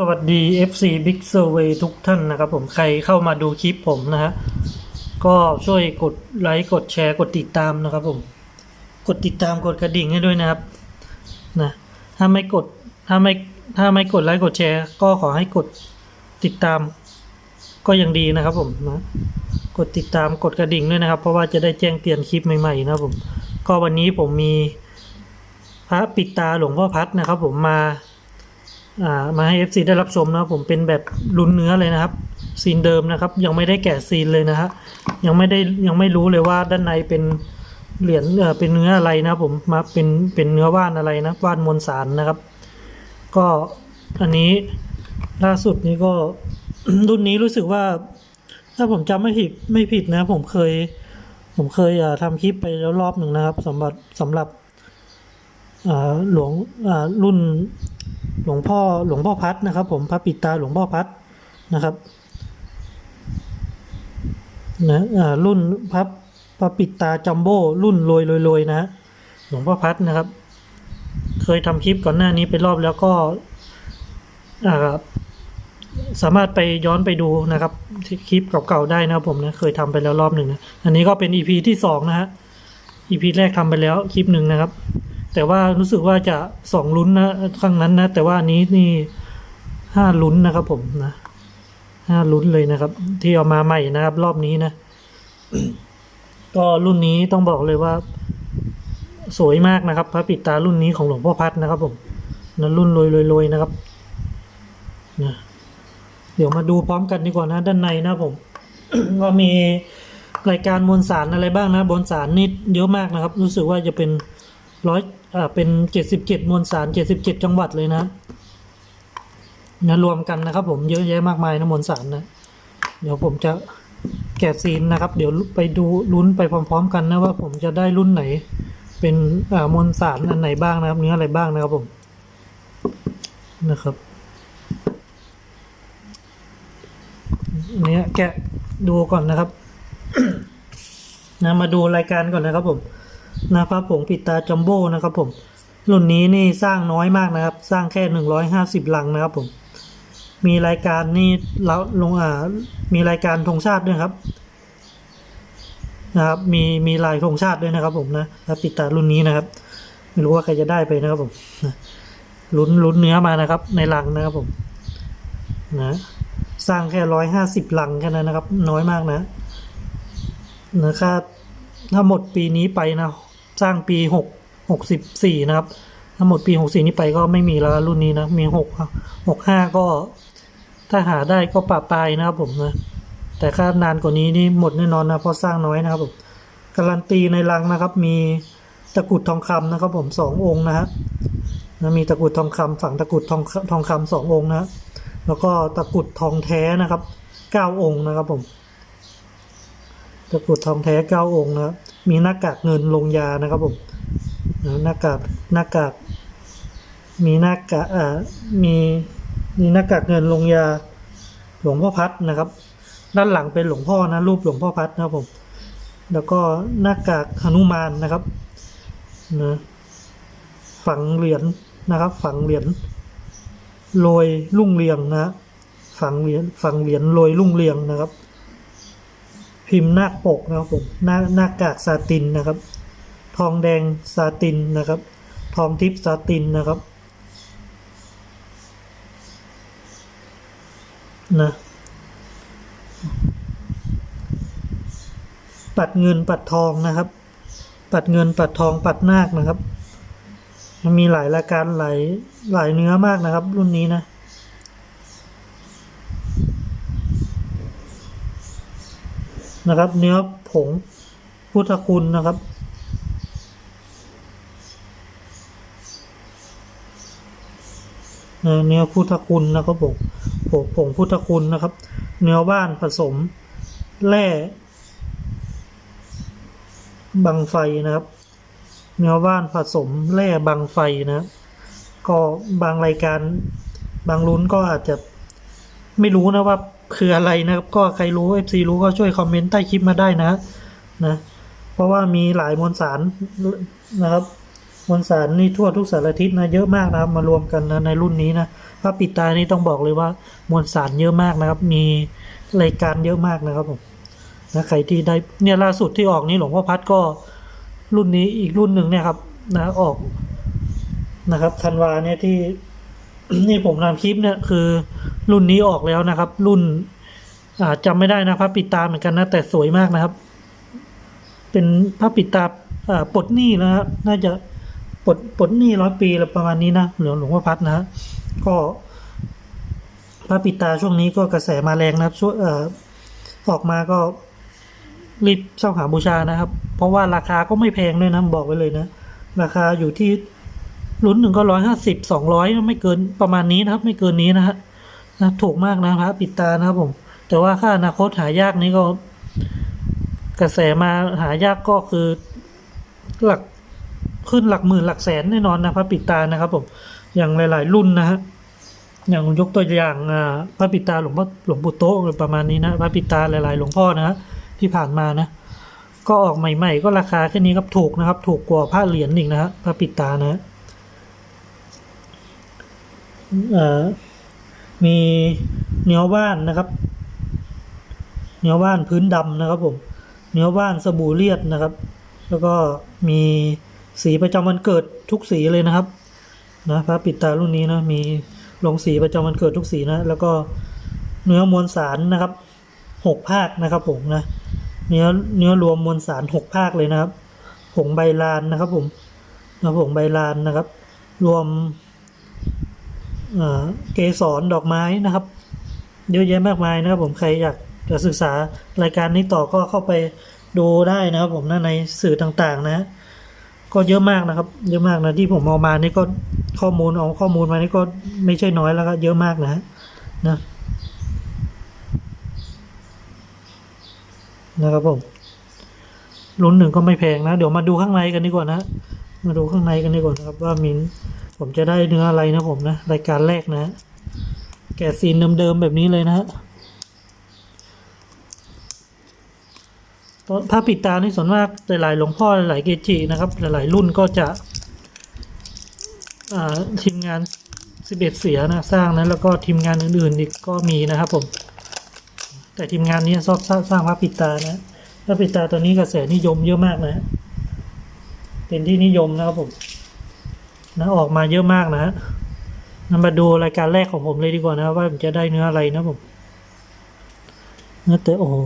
สวัสดี FC Big Survey ทุกท่านนะครับผมใครเข้ามาดูคลิปผมนะฮะก็ช่วยกดไลค์กดแชร์กดติดตามนะครับผม กดติดตามกดกระดิ่งให้ด้วยนะครับนะถ้าไม่กดถ้าไม่ถ้าไม่กดไลค์กดแชร์ ก็ขอให้กดติดตาม ก็ยังดีนะครับผมนะกดติดตามกดกระดิ่งด้วยนะครับ เพราะว่าจะได้แจ้งเตือนคลิปใหม่ๆนะครับผม ก็วันนี้ผมมีพระปิดตาหลวงพ่อพัดนะครับ ผมมา อ่ามาให้ FC ได้รับชมนะครับผมเป็นแบบลุ้นเนื้อเลยนะครับซีนเดิมนะครับ ยังไม่ได้แกะซีนเลยนะฮะยังไม่ได้ยังไม่รู้เลยว่าด้านในเป็นเหรียญเออเป็นเนื้ออะไรนะครับผมมาเป็นเป็นเนื้อว่านอะไรนะว่านมวลสารนะครับ ก็อันนี้ล่าสุดนี้ก็รุ่นนี้รู้สึกว่า ถ้าผมจำไม่ผิดไม่ผิดนะ ผมเคย ผมเคยอ่าทำคลิปไปแล้วรอบหนึ่งนะครับสำหรับสำหรับอ่าหลวงอ่ารุ่น หลวงพ่อหลวงพ่อพัดนะครับ ผมพระปิตาหลวงพ่อพัดนะครับนะรุ่นพระพระปิตาจัมโบ้รุ่นรวยรวยรวยนะหลวงพ่อพัดนะครับ เคยทำคลิปก่อนหน้านี้ไปรอบแล้วก็สามารถไปย้อนไปดูนะครับคลิปเก่าๆได้นะครับผมนะเคยทำไปแล้วรอบหนึ่งนะอันนี้ก็เป็น EP ที่สองนะฮะ EP แรกทำไปแล้วคลิปหนึ่งนะครับ แต่ว่ารู้สึกว่าจะสองลุ้นนะครั้งนั้นนะ แต่ว่านี้นี่ห้าลุ้นนะครับผมนะห้าลุ้นเลยนะครับ ที่เอามาใหม่นะครับ รอบนี้นะ ก็รุ่นนี้ต้องบอกเลยว่า สวยมากนะครับ พระปิดตารุ่นนี้ของหลวงพ่อพัดนะครับผมนะรุ่นรวยรวยนะครับนะเดี๋ยวมาดูพร้อมกันดีกว่านะ ด้านในนะผมก็มีรายการมวลสารอะไรบ้างนะมวลสารนี่เยอะมากนะครับ รู้สึกว่าจะเป็นร้อย อ่าเป็นเจ็ดสิบเจ็ดมวลสารเจ็ดสิบเจ็ดจังหวัดเลยนะนะรวมกันนะครับ ผมเยอะแยะมากมายนะมวลสารนะ เดี๋ยวผมจะแกะซีนนะครับ เดี๋ยวไปดูลุ้นไปพร้อม ๆ กันนะว่าผมจะได้รุ่นไหน เป็นอ่ามวลสารอันไหนบ้างนะครับ เนื้ออะไรบ้างนะครับผมนะครับเนี้ยแกะดูก่อนนะครับนะมาดูรายการก่อนนะครับผม นะพระผงปิดตาจัมโบ้นะครับผมรุ่นนี้นี่สร้างน้อยมากนะครับ สร้างแค่หนึ่งร้อยห้าสิบลังนะครับผม มีรายการนี่แล้วลงอ่ามีรายการธงชาติด้วยครับนะครับ มีมีลายธงชาติด้วยนะครับ ผมนะพระปิดตารุ่นนี้นะครับ ไม่รู้ว่าใครจะได้ไปนะครับผมลุ้นลุ้นเนื้อมานะครับ ในลังนะครับผมนะสร้างแค่ร้อยห้าสิบลังแค่นั้นนะครับ น้อยมากนะนะครับถ้าหมดปีนี้ไปนะ สร้างปีหกหกสิบสี่นะครับถ้าหมดปีหกสี่นี้ไปก็ไม่มีแล้วรุ่นนี้นะมีหกหกห้าก็ ถ้าหาได้ก็ปะปลายนะครับผมนะแต่ถ้านานกว่านี้นี่หมดแน่นอนนะเพราะสร้างน้อยนะครับผมการันตีในลังนะครับ มีตะกรุดทองคำนะครับ ผมสององค์นะฮะมีตะกรุดทองคำฝั่งตะกรุดทองทองคำสององค์นะแล้วก็ตะกรุดทองแท้นะครับเก้าองค์นะครับผมตะกรุดทองแท้เก้าองค์นะครับ มีหน้ากากเงินลงยานะครับผมหน้ากากหน้ากากมีหน้ากากอ่ามีมีหน้ากากเงินลงยาหลวงพ่อพัดนะครับ ด้านหลังเป็นหลวงพ่อนะรูปหลวงพ่อพัดนะครับผม แล้วก็หน้ากากหนุมานนะครับนะฝังเหรียญนะครับ ฝังเหรียญโรยรุ่งเรืองนะฮะฝังเหรียญฝังเหรียญโรยรุ่งเรืองนะครับ พิมพ์นาปกนะครับผมหน้าหน้ากากซาตินนะครับ ทองแดงซาตินนะครับ ทองทิพย์ซาตินนะครับนะปัดเงินปัดทองนะครับ ปัดเงินปัดทองปัดนาคนะครับมันมีหลายรายการหลายหลายเนื้อมากนะครับ รุ่นนี้นะ นะครับ เนื้อผงพุทธคุณนะครับ เนื้อพุทธคุณนะครับผมผงผงพุทธคุณนะครับ เนื้อว่านผสมแร่บังไฟนะครับ เนื้อว่านผสมแร่บางไฟนะ ก็บางรายการบางลุ้นก็อาจจะไม่รู้นะว่า คืออะไรนะครับ ก็ใครรู้ FC รู้ก็ช่วยคอมเมนต์ใต้คลิปมาได้นะนะ เพราะว่ามีหลายมวลสารนะครับมวลสารนี่ทั่วทุกสารทิศนะเยอะมากนะครับมารวมกันนะในรุ่นนี้นะพระปิดตานี่ต้องบอกเลยว่ามวลสารเยอะมากนะครับ มีรายการเยอะมากนะครับผมนะใครที่ได้เนี่ยล่าสุดที่ออกนี้หลวงพ่อพัดก็รุ่นนี้อีกรุ่นหนึ่งเนี่ยครับนะออกนะครับธันวาเนี่ยที่ นี่ผมทำคลิปเนี่ยคือ รุ่นนี้ออกแล้วนะครับ รุ่นอ่าจำไม่ได้นะพระปิดตาเหมือนกันนะ แต่สวยมากนะครับ เป็นพระปิดตาอ่าปลดหนี้นะครับ น่าจะปลดปลดหนี้ร้อยปีอะไรประมาณนี้นะหลวงหลวงพ่อพัดนะฮะก็พระปิดตาช่วงนี้ก็กระแสมาแรงนะครับช่วงเอ่อออกมาก็รีบเช่าหาบูชานะครับ เพราะว่าราคาก็ไม่แพงด้วยนะบอกไว้เลยนะ ราคาอยู่ที่ รุ่นหนึ่งก็ร้อยห้าสิบสองร้อยไม่เกินประมาณนี้นะครับ ไม่เกินนี้นะฮะนะถูกมากนะพระปิดตานะครับผม แต่ว่าค่าอนาคตหายากนี้ก็ กระแสมาหายากก็คือหลักขึ้นหลักหมื่นหลักแสนแน่นอนนะพระปิดตานะครับผมอย่างหลาย ๆ รุ่นนะฮะอย่างยกตัวอย่างอ่าพระปิดตาหลวงพ่อหลวงปู่โตะอะประมาณนี้นะพระปิดตาหลาย ๆ หลวงพ่อนะฮะที่ผ่านมานะ ก็ออกใหม่ ๆ ก็ราคาแค่นี้ครับถูกนะครับ ถูกกว่าผ้าเหรียญอีกนะฮะพระปิดตานะฮะ มีเนื้อว่านนะครับ เนื้อว่านพื้นดำนะครับผมเนื้อว่านสบู่เลียดนะครับ แล้วก็มีสีประจำวันเกิดทุกสีเลยนะครับนะพระปิดตารุ่นนี้นะมีลงสีประจำวันเกิดทุกสีนะ แล้วก็เนื้อมวลสารนะครับหกภาคนะครับผมนะเนื้อเนื้อรวมมวลสารหกภาคเลยนะครับผงใบลานนะครับผมนะผงใบลานนะครับ รวม เกสรดอกไม้นะครับ เยอะแยะมากมายนะครับ ผมใครอยากจะศึกษารายการนี้ต่อก็เข้าไปดูได้นะครับ ผมนะในสื่อต่างๆ นะ ก็เยอะมากนะครับ เยอะมากนะที่ผมเอามานี่ก็ข้อมูลเอาข้อมูลมานี่ก็ไม่ใช่น้อยแล้วก็เยอะมากนะนะนะครับผมรุ่นหนึ่งก็ไม่แพงนะ เดี๋ยวมาดูข้างในกันดีกว่านะ มาดูข้างในกันดีกว่านะครับ ว่ามิน ผมจะได้เนื้ออะไรนะผมนะ รายการแรกนะ แกะซีนเดิมๆแบบนี้เลยนะฮะถ้าปิดตานี่ส่วนมากหลายๆหลวงพ่อหลายเกจินะครับ หลายๆรุ่นก็จะทีมงานสิบเอ็ดเสียนะสร้างนะแล้วก็ทีมงานอื่นๆอีกก็มีนะครับผม แต่ทีมงานนี้ชอบสร้างสร้างพระปิดตานะพระปิดตาตัวนี้กระแสนิยมเยอะมากนะ เป็นที่นิยมนะครับผม นะออกมาเยอะมากนะฮะนำมาดูรายการแรกของผมเลยดีกว่านะว่าผมจะได้เนื้ออะไรนะผมเนื้อเตะโอ้โห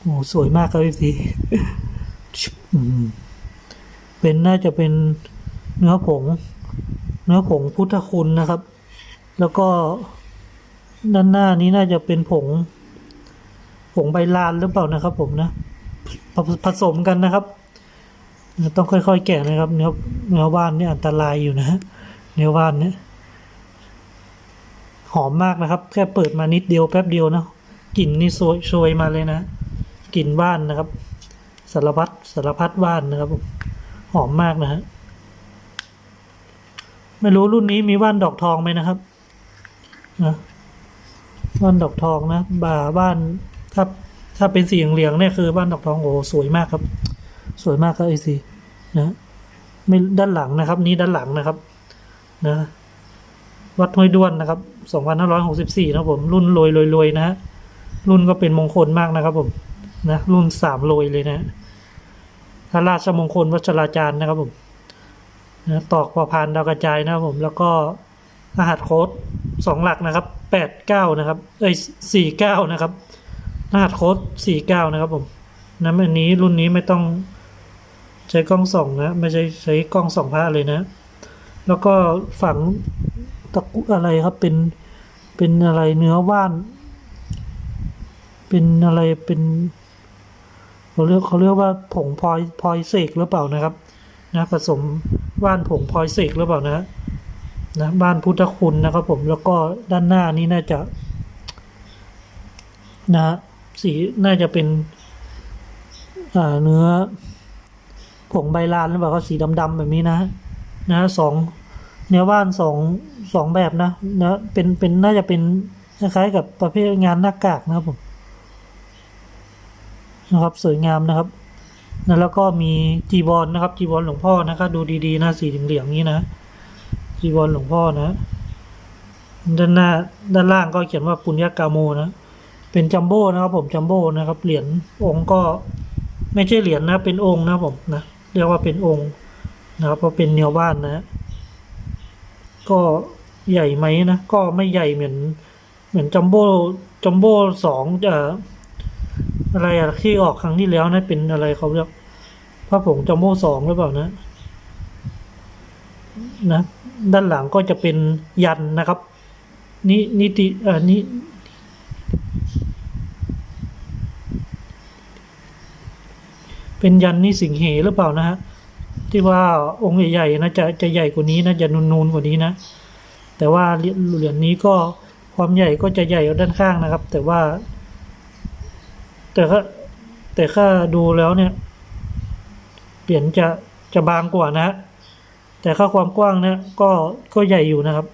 โอ้สวยมากครับพี่สีเป็นน่าจะเป็นเนื้อผง เนื้อผงพุทธคุณนะครับ แล้วก็ด้านหน้านี้น่าจะเป็นผง ผงใบลานหรือเปล่านะครับ ผมนะผสมกันนะครับ ต้องค่อยๆ แกะนะครับ เนื้อเนื้อว่านนี่อันตรายอยู่นะฮะเนื้อว่านเนี่ยหอมมากนะครับ แค่เปิดมานิดเดียวแป๊บเดียวนะกลิ่นนี่โชยโชยมาเลยนะกลิ่นว่านนะครับสารพัดสารพัดว่านนะครับ หอมมากนะฮะไม่รู้รุ่นนี้มีว่านดอกทองไหมนะครับนะว่านดอกทองนะบ่าว่านถ้าถ้าเป็นสีเหลืองเนี่ยคือว่านดอกทองโอ้สวยมากครับ สวยมากครับไอซีนะไม่ด้านหลังนะครับ นี้ด้านหลังนะครับ นะวัดห้วยด้วนนะครับ 2564 นะครับผม รุ่นรวยรวยรวยนะฮะ รุ่นก็เป็นมงคลมากนะครับ ผม นะ รุ่นสามรวยเลยนะพระราชมงคลวัชราจารย์นะครับผม นะตอกประพานดาวกระจายนะครับผม แล้วก็รหัสโค้ดสองหลักนะครับ 89 นะครับ เอ้ย49 นะครับ รหัสโค้ด49 นะครับผม นะอันนี้รุ่นนี้ไม่ต้อง ใช้กล้องส่องนะ ไม่ใช่ใช้กล้องส่องพระเลยนะ แล้วก็ฝังตะกุอะไรครับเป็นเป็นอะไรเนื้อว่าน เป็นอะไรเป็นเขาเรียกเขาเรียกว่าผงพลอยพลอยเสกหรือเปล่านะครับ นะผสมว่านผงพลอยเสกหรือเปล่านะนะบ้านพุทธคุณนะครับผมแล้วก็ด้านหน้านี้น่าจะนะฮะสีน่าจะเป็นอ่าเนื้อ ผงใบลานหรือเปล่าสีดำๆแบบนี้นะ นะสองเนื้อว่านสองสองแบบนะนื้อเป็นเป็นน่าจะเป็นคล้ายๆกับประเภทงานหน้ากากนะครับผมนะครับสวยงามนะครับนะแล้วก็มีจีวรนะครับจีวรหลวงพ่อนะครับดูดีๆนะสีเหลืองๆนี้นะจีวรหลวงพ่อนะ ด้านหน้าด้านล่างก็เขียนว่าปุญญากาโมนะ เป็นจัมโบ้นะครับผมจัมโบ้นะครับเหรียญองค์ก็ไม่ใช่เหรียญนะเป็นองค์นะผมนะ เรียกว่าเป็นองค์นะครับเพราะเป็นเนียวบ้านนะ ก็ใหญ่ไหมนะ ก็ไม่ใหญ่เหมือน เหมือนจัมโบ้จัมโบ้สองเอ่ออะไรอะที่ออกครั้งที่แล้วนะ เป็นอะไรเขาเรียกพระผงจัมโบ้สองหรือเปล่านะ นะ ด้านหลังก็จะเป็นยันนะครับนินิติเอ่อนิ เป็นยันนิสิงเหหรือเปล่านะฮะที่ว่าองค์ใหญ่ๆนะจะจะใหญ่กว่านี้นะจะนูนๆกว่านี้นะ แต่ว่าเหรียญนี้ก็ความใหญ่ก็จะใหญ่ด้านข้างนะครับ แต่ว่า แต่ก็แต่ถ้าดูแล้วเนี่ยเหรียญจะจะบางกว่านะฮะแต่ค่าความกว้างเนี่ยก็ก็ใหญ่อยู่นะครับ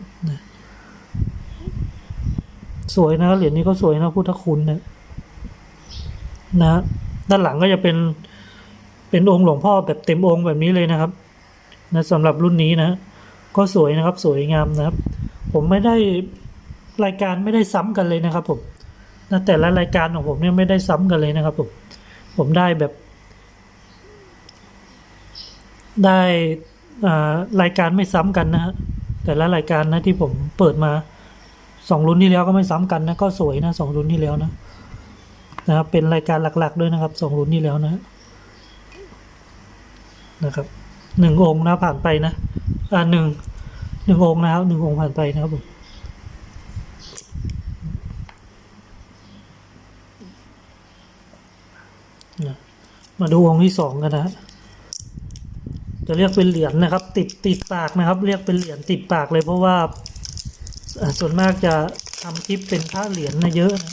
สวยนะเหรียญนี้ก็สวยนะพุทธคุณนะนะด้านหลังก็จะเป็น เป็นองค์หลวงพ่อแบบเต็มองค์แบบนี้เลยนะครับนะสำหรับรุ่นนี้นะก็สวยนะครับสวยงามนะครับ ผมไม่ได้รายการไม่ได้ซ้ำกันเลยนะครับผมนะแต่ละรายการของผมเนี่ยไม่ได้ซ้ำกันเลยนะครับผมผมได้แบบ ได้อ่ารายการไม่ซ้ำกันนะฮะแต่ละรายการนะที่ผมเปิดมาสองรุ่นที่แล้วก็ไม่ซ้ำกันนะก็สวยนะสองรุ่นที่แล้วนะนะครับเป็นรายการหลัก ๆ ด้วยนะครับสองรุ่นที่แล้วนะ นะครับหนึ่งองค์นะผ่านไปนะอ่าหนึ่งหนึ่งองค์นะครับหนึ่งองค์ผ่านไปนะครับผมมาดูองค์ที่สองกันนะฮะจะเรียกเป็นเหรียญนะครับ ติดติดปากนะครับ เรียกเป็นเหรียญติดปากเลยเพราะว่าอ่าส่วนมากจะทำคลิปเป็นพระเหรียญนะเยอะนะ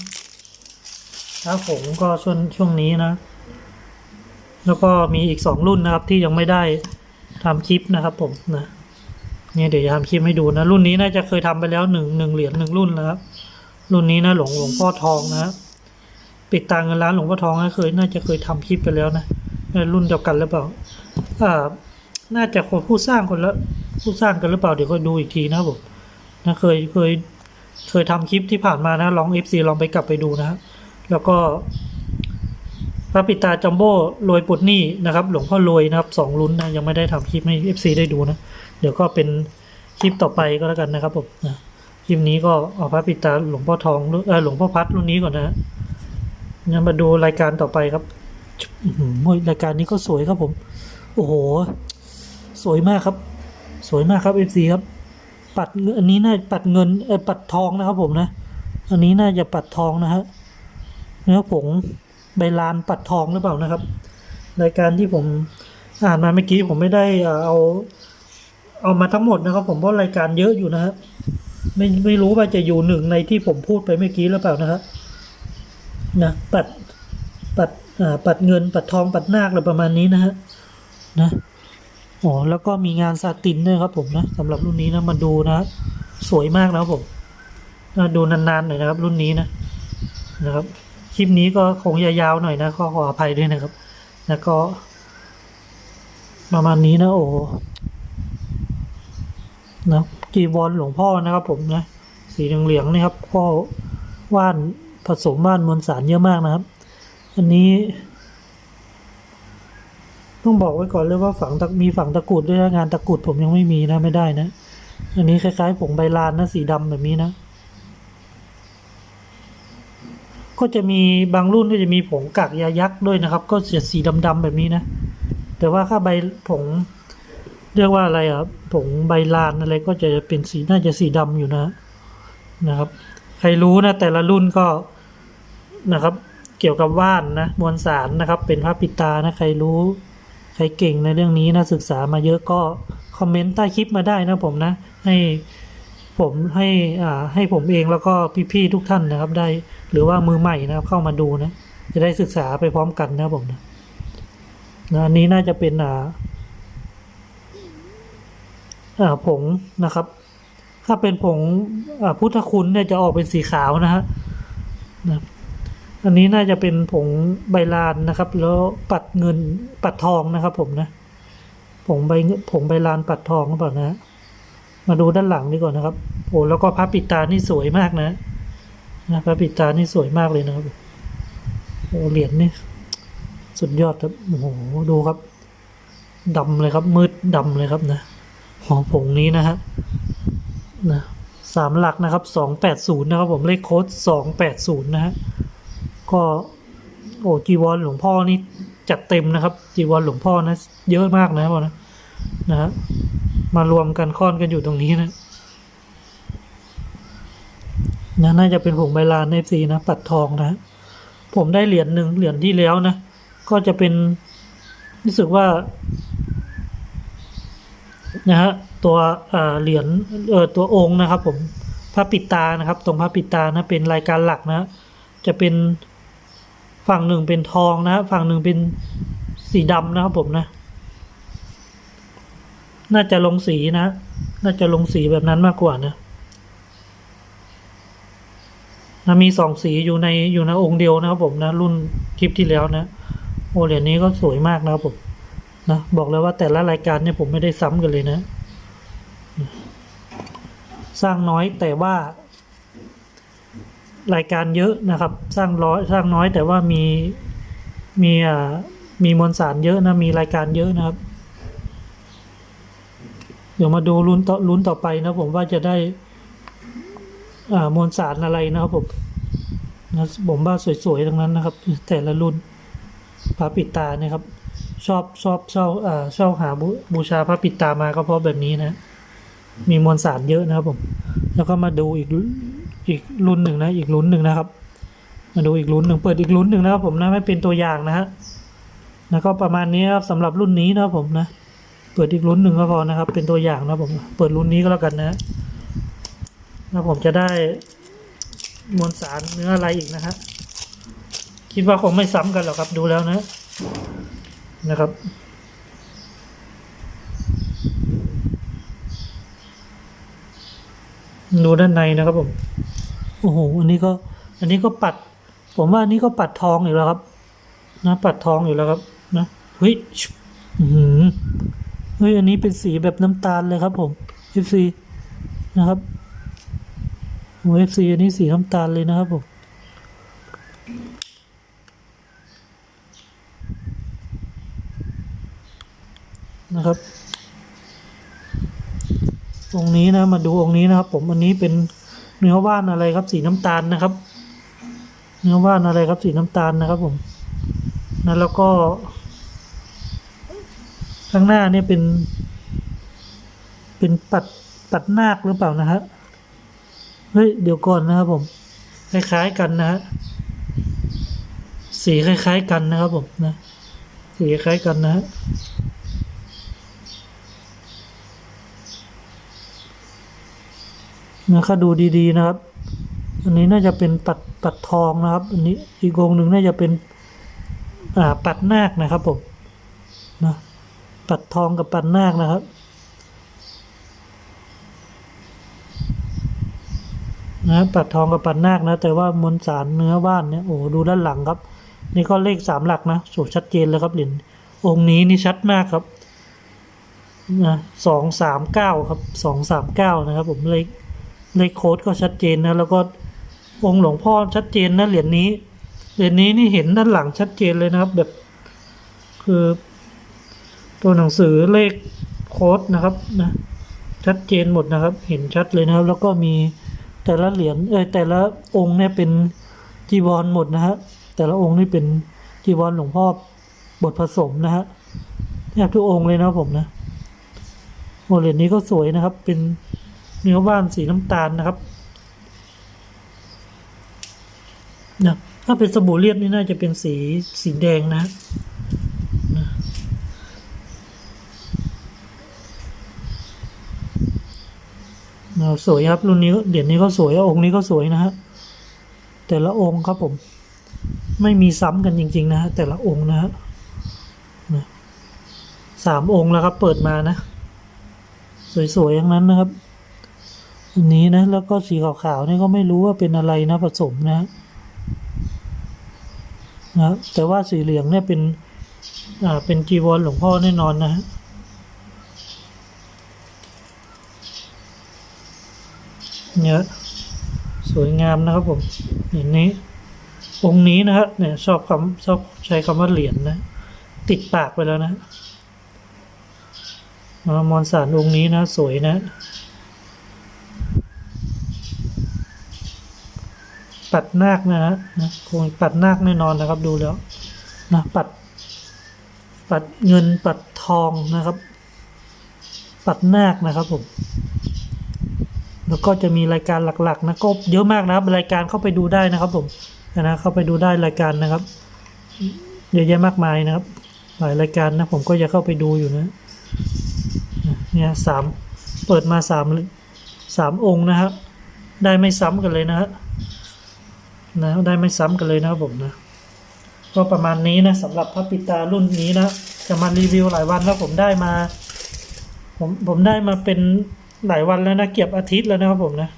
พระผงก็ช่วงช่วงนี้นะ แล้วก็มีอีกสองรุ่นนะครับที่ยังไม่ได้ทำคลิปนะครับผมนะเนี่ยเดี๋ยวจะทำคลิปให้ดูนะ รุ่นนี้น่าจะเคยทำไปแล้วหนึ่งหนึ่งเหรียญหนึ่งรุ่นนะครับ รุ่นนี้นะหลวงหลวงพ่อทองนะปิดตาเงินล้านหลวงพ่อทองนะเคย น่าจะเคยทำคลิปไปแล้วนะรุ่นเดียวกันหรือเปล่าอ่าน่าจะคนผู้สร้างคนละผู้สร้างกันหรือเปล่าเดี๋ยวก็ดูอีกทีนะผมนะเคยเคยเคยทำคลิปที่ผ่านมานะลองเอฟซีลองไปกลับไปดูนะแล้วก็ พระปิตาจัมโบ้รวยปลดหนี้นะครับ หลวงพ่อรวยนะครับสองลุ้นนะยังไม่ได้ทำคลิปให้เอฟซีได้ดูนะ เดี๋ยวก็เป็นคลิปต่อไปก็แล้วกันนะครับผมนะคลิปนี้ก็เอาพระปิตาหลวงพ่อทองเออหลวงพ่อพัดรุ่นนี้ก่อนนะงั้นมาดูรายการต่อไปครับอื้อหือโอ้ยรายการนี้ก็สวยครับผม โอ้โห สวยมากครับ สวยมากครับเอฟซีครับ ปัดเงินอันนี้น่าปัดเงินเออปัดทองนะครับผมนะ อันนี้น่าจะปัดทองนะฮะเนื้อผง ใบลานปัดทองหรือเปล่านะครับ รายการที่ผมอ่านมาเมื่อกี้ผมไม่ได้เอ่ออาเอามาทั้งหมดนะครับ ผมเพราะรายการเยอะอยู่นะครับไม่ไม่รู้ว่าจะอยู่หนึ่งในที่ผมพูดไปเมื่อกี้หรือเปล่านะครับนะปัดปัดอ่าปัดเงินปัดทองปัดนาคอะไรประมาณนี้นะฮะนะอ๋อแล้วก็มีงานซาตินด้วยครับผมนะสำหรับรุ่นนี้นะมาดูนะสวยมากนะครับผมนะดูนานๆหน่อยนะครับ รุ่นนี้นะนะครับ ลิปนี้ก็คงยาวๆหน่อยนะก็ขออภัยด้วยนะครับ แล้วก็ ประมาณนี้นะโอ้โหนะจีวรหลวงพ่อนะครับ ผมนะสีเหลืองๆนะครับพ่อว่านผสมว่านมวลสารเยอะมากนะครับ อันนี้ ต้องบอกไว้ก่อนเลยว่าฝังตะมีฝังตะกรุดด้วยนะงานตะกรุดผมยังไม่มีนะไม่ได้นะ อันนี้คล้ายๆผงใบลานนะสีดำแบบนี้นะ ก็จะมีบางรุ่นก็จะมีผงกากยายักษ์ด้วยนะครับ ก็จะสีดำๆแบบนี้นะ แต่ว่าถ้าใบผง เรียกว่าอะไรอะผงใบลานอะไรก็จะเป็นสีน่าจะสีดำอยู่นะนะครับ ใครรู้นะแต่ละรุ่นก็นะครับ เกี่ยวกับว่านนะมวลสารนะครับ เป็นพระปิตานะใครรู้ ใครเก่งในเรื่องนี้นะศึกษามาเยอะก็คอมเมนต์ใต้คลิปมาได้นะผมนะให้ผมให้อ่าให้ผมเองแล้วก็พี่ๆทุกท่านนะครับได้ หรือว่ามือใหม่นะครับ เข้ามาดูนะ จะได้ศึกษาไปพร้อมกันนะครับผมนะนะอันนี้น่าจะเป็นอ่าอ่าผงนะครับ ถ้าเป็นผงอ่าพุทธคุณเนี่ยจะออกเป็นสีขาวนะฮะนะอันนี้น่าจะเป็นผงใบลานนะครับ แล้วปัดเงินปัดทองนะครับ ผมนะผงใบผงใบลานปัดทองหรือเปล่านะ มาดูด้านหลังดีกว่านะครับโอ้แล้วก็พระปิดตานี่สวยมากนะ นะพระปิดตานี่สวยมากเลยนะครับโอ้เหรียญนี่สุดยอดครับโอ้โหดูครับดำเลยครับ มืดดำเลยครับนะหอผงนี้นะฮะนะสามหลักนะครับสองแปดศูนย์นะครับผมเลขโค้ดสองแปดศูนย์นะฮะก็โอ้จีวรหลวงพ่อนี่จัดเต็มนะครับ จีวรหลวงพ่อนะ เยอะมากนะครับนะนะฮะมารวมกันค่อนกันอยู่ตรงนี้นะ นะน่าจะเป็นผงใบลานเอฟซีนะปัดทองนะ ผมได้เหรียญหนึ่งเหรียญที่แล้วนะ ก็จะเป็นรู้สึกว่า นะฮะตัวเอ่อเหรียญเอ่อตัวองค์นะครับผมพระปิดตานะครับ ตรงพระปิดตานะเป็นรายการหลักนะ จะเป็นฝั่งหนึ่งเป็นทองนะฝั่งหนึ่งเป็นสีดำนะครับผมนะ น่าจะลงสีนะ น่าจะลงสีแบบนั้นมากกว่านะ นะมีสองสีอยู่ในอยู่ในองค์เดียวนะครับผมนะรุ่นคลิปที่แล้วนะ โอเหรียญนี้ก็สวยมากนะครับผมนะบอกเลยว่าแต่ละรายการเนี่ยผมไม่ได้ซ้ำกันเลยนะ สร้างน้อยแต่ว่ารายการเยอะนะครับ สร้างร้อยสร้างน้อยแต่ว่ามีมีอ่ามีมวลสารเยอะนะมีรายการเยอะนะครับ เดี๋ยวมาดูลุ้นต่อลุ้นต่อไปนะผมว่าจะได้ มวลสารอะไรนะครับผมนะผมว่าสวยๆทั้งนั้นนะครับ แต่ละรุ่นพระปิดตาเนี่ยครับ ชอบชอบชอบอ่าชอบหาบูบูชาพระปิดตามาก็เพราะแบบนี้นะ มีมวลสารเยอะนะครับผม แล้วก็มาดูอีกอีกรุ่นหนึ่งนะ อีกลุ้นหนึ่งนะครับ มาดูอีกลุ้นหนึ่งเปิดอีกลุ้นหนึ่งนะครับผมนะไม่เป็นตัวอย่างนะฮะแล้วก็ประมาณนี้ครับสำหรับรุ่นนี้นะครับผมนะ เปิดอีกลุ้นหนึ่งก็พอนะครับ เป็นตัวอย่างนะครับผม เปิดรุ่นนี้ก็แล้วกันนะ แล้วผมจะได้มวลสารเนื้ออะไรอีกนะฮะคิดว่าคงไม่ซ้ำกันหรอกครับดูแล้วนะ นะครับ ดูด้านในนะครับผมโอ้โหอันนี้ก็ อันนี้ก็ปัด ผมว่าอันนี้ก็ปัดทองอยู่แล้วครับ นะปัดทองอยู่แล้วครับนะเฮ้ยอื้อหือเฮ้ยอันนี้เป็นสีแบบน้ำตาลเลยครับผม FC นะครับ โอ้ FC อันนี้สีน้ำตาลเลยนะครับผมนะครับ องนี้นะมาดูองนี้นะครับ ผมอันนี้เป็นเนื้อว่านอะไรครับ สีน้ำตาลนะครับ เนื้อว่านอะไรครับ สีน้ำตาลนะครับ ผมนะแล้วก็ ข้างหน้าเนี่ยเป็น เป็นปัดปัดนาคหรือเปล่านะฮะ เฮ้ยเดี๋ยวก่อนนะครับผม คล้ายๆกันนะฮะสีคล้าย ๆ กันนะครับผมนะสีคล้ายกันนะฮะนะครับดูดีๆนะครับ อันนี้น่าจะเป็นปัดปัดทองนะครับ อันนี้อีกองหนึ่งน่าจะเป็น อ่าปัดนาคนะครับผมนะปัดทองกับปัดนาคนะครับ นะปัดทองกับปัดนาคนะ แต่ว่ามวลสารเนื้อว่านเนี่ยโอ้ดูด้านหลังครับ นี่ก็เลขสามหลักนะโสชัดเจนเลยครับเหรียญองค์นี้นี่ชัดมากครับนะสองสามเก้าครับสองสามเก้านะครับ ผมเลขเลขโค้ดก็ชัดเจนนะแล้วก็องค์หลวงพ่อชัดเจนนะเหรียญนี้เหรียญนี้นี่เห็นด้านหลังชัดเจนเลยนะครับ แบบ คือตัวหนังสือเลขโค้ดนะครับนะชัดเจนหมดนะครับ เห็นชัดเลยนะครับ แล้วก็มี แต่ละเหรียญเอ้ยแต่ละองค์เนี่ยเป็นจีวรหมดนะฮะแต่ละองค์นี่เป็นจีวรหลวงพ่อบทผสมนะฮะแทบทุกองค์เลยนะผมนะโอเหรียญนี้ก็สวยนะครับ เป็นเนื้อว่านสีน้ำตาลนะครับนะถ้าเป็นสบู่เรียบนี่น่าจะเป็นสีสีแดงนะ สวยครับรุ่นนี้เหรียญนี้ก็สวยองค์นี้ก็สวยนะฮะแต่ละองค์ครับผม ไม่มีซ้ำกันจริง ๆ นะฮะแต่ละองค์นะฮะสามองค์แล้วครับ เปิดมานะ สวยๆอย่างนั้นนะครับอันนี้นะ แล้วก็สีขาวๆนี่ก็ไม่รู้ว่าเป็นอะไรนะผสมนะนะแต่ว่าสีเหลืองเนี่ยเป็น อ่าเป็นจีวรหลวงพ่อแน่นอนนะฮะ เนี่ยสวยงามนะครับผมอย่างนี้ องค์นี้นะครับเนี่ยชอบคำชอบใช้คำว่าเหรียญนะติดปากไปแล้วนะมอนสารองค์นี้นะสวยนะ ปัดนาคนะฮะนะคงปัดนาคแน่นอนนะครับดูแล้วนะปัด ปัดเงินปัดทองนะครับ ปัดนาคนะครับผม แล้วก็จะมีรายการหลักๆนะก็เยอะมากนะครับรายการเข้าไปดูได้นะครับผมนะเข้าไปดูได้รายการนะครับเยอะแยะมากมายนะครับ หลายรายการนะผมก็จะเข้าไปดูอยู่นะเนี่ยสามเปิดมาสามสามองค์นะครับ ได้ไม่ซ้ำกันเลยนะฮะนะได้ไม่ซ้ำกันเลยนะครับผมนะก็ประมาณนี้นะสำหรับพระปิตารุ่นนี้นะจะมารีวิวหลายวันแล้วผมได้มา ผมผมได้มาเป็น หลายวันแล้วนะเก็บอาทิตย์แล้วนะครับผมนะ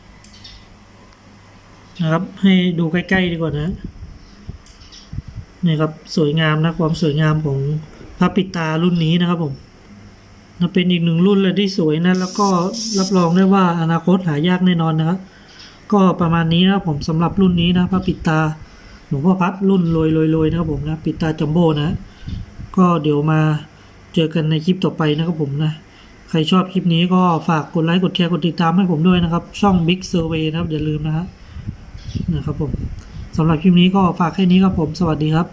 นะครับ ให้ดูใกล้ๆดีกว่านะนี่ครับสวยงามนะความสวยงามของพระปิตารุ่นนี้นะครับผมนะเป็นอีกหนึ่งรุ่นเลยที่สวยนะแล้วก็รับรองได้ว่าอนาคตหายากแน่นอนนะครับก็ประมาณนี้นะครับผมสำหรับรุ่นนี้นะพระปิตาหลวงพ่อพัดรุ่นรวยรวยรวยนะครับผมนะปิตาจัมโบ้นะ ก็เดี๋ยวมาเจอกันในคลิปต่อไปนะครับผมนะ ใครชอบคลิปนี้ก็ฝากกดไลค์กดแชร์กดติดตามให้ผมด้วยนะครับ ช่อง Big Survey นะครับ อย่าลืมนะฮะนะครับผมสำหรับคลิปนี้ก็ฝากแค่นี้ครับผม สวัสดีครับ